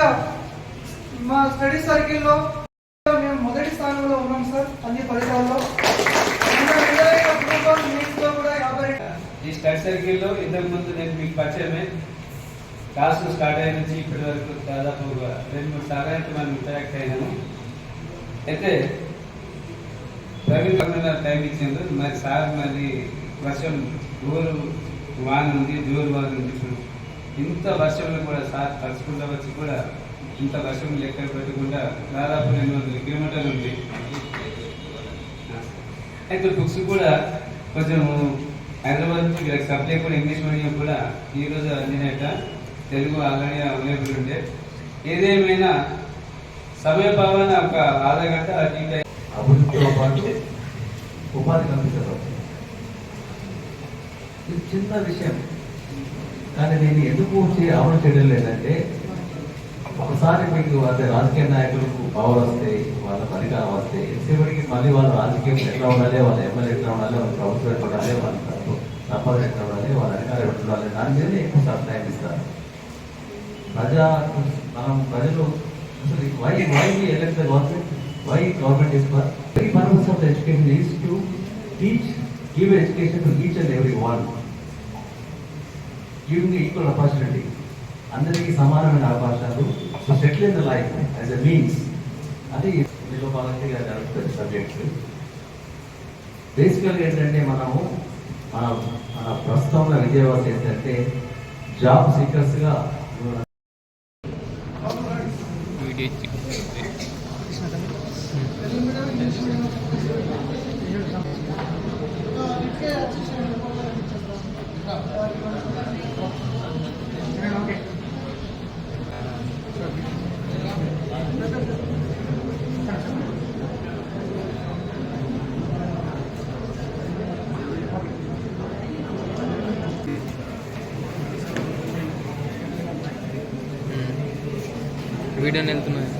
ముఖ్యంగా మా స్టడీ సర్కిల్లో మేము మొదటి స్థానంలో ఉన్నాం సార్ అన్ని ఫలితాల్లో ఈ స్టడీ సర్కిల్లో ఇంతకుముందు నేను మీకు పరిచయమే. క్లాసులు స్టార్ట్ అయిన నుంచి ఇప్పటి వరకు దాదాపు రెండు మూడు సార్లు అయితే మనం ఇంటరాక్ట్ అయినాము. అయితే ప్రవీణ్ టైం ఇచ్చింది మరి సార్ మరి వర్షం దూరు వాన ఉంది జోరు వాన ఉంది ఇప్పుడు. ఇంత వర్షంలో కూడా సార్ తడుచుకుంటూ వచ్చి కూడా ఇంత వర్షం లెక్క పెట్టకుండా దాదాపు రెండు వందల కిలోమీటర్లు ఉంది. అయితే బుక్స్ కూడా కొంచెం హైదరాబాద్ సప్లై కూడా ఇంగ్లీష్ మీడియం కూడా ఈ రోజు అందినట్ట. తెలుగు ఆల్రెడీ అవైలబుల్ ఉండే. ఏదేమైనా సమయభావన ఒక ఆధా గంట అభివృద్ధితో పాటు ఉపాధి కల్పించవచ్చు ఇది చిన్న విషయం. కానీ నేను ఎందుకు అమలు చేయడం లేదంటే ఒకసారి మీకు అదే రాజకీయ నాయకులకు పవర్ వస్తే వాళ్ళ అధికారం వస్తే ఎంతసేపటికి మళ్ళీ వాళ్ళ రాజకీయం ఎట్లా ఉండాలి వాళ్ళ ఎమ్మెల్యే ఎట్లా ఉండాలి వాళ్ళ ప్రభుత్వం ఎట్లా ఉండాలి వాళ్ళ సంపద ఎట్లా ఉండాలి వాళ్ళ అధికారం ఎట్లా ఉండాలి దాని మీద ఎక్కువ సార్ ఇస్తారు. ప్రజా మనం ప్రజలు అసలు why why elect the government why government is for very purpose of the education is to teach give education to each and every one giving equal opportunity అందరికీ సమానమైన అవకాశాలు. So settle in the life as a means అది ఇందులో భాగంగా జరుగుతుంది subjects బేసికల్గా ఏంటంటే మనము మన మన ప్రస్తుతంలో విజయవాడ ఏంటంటే జాబ్ సీకర్స్గా వీడియోని వెళ్తున్నాయి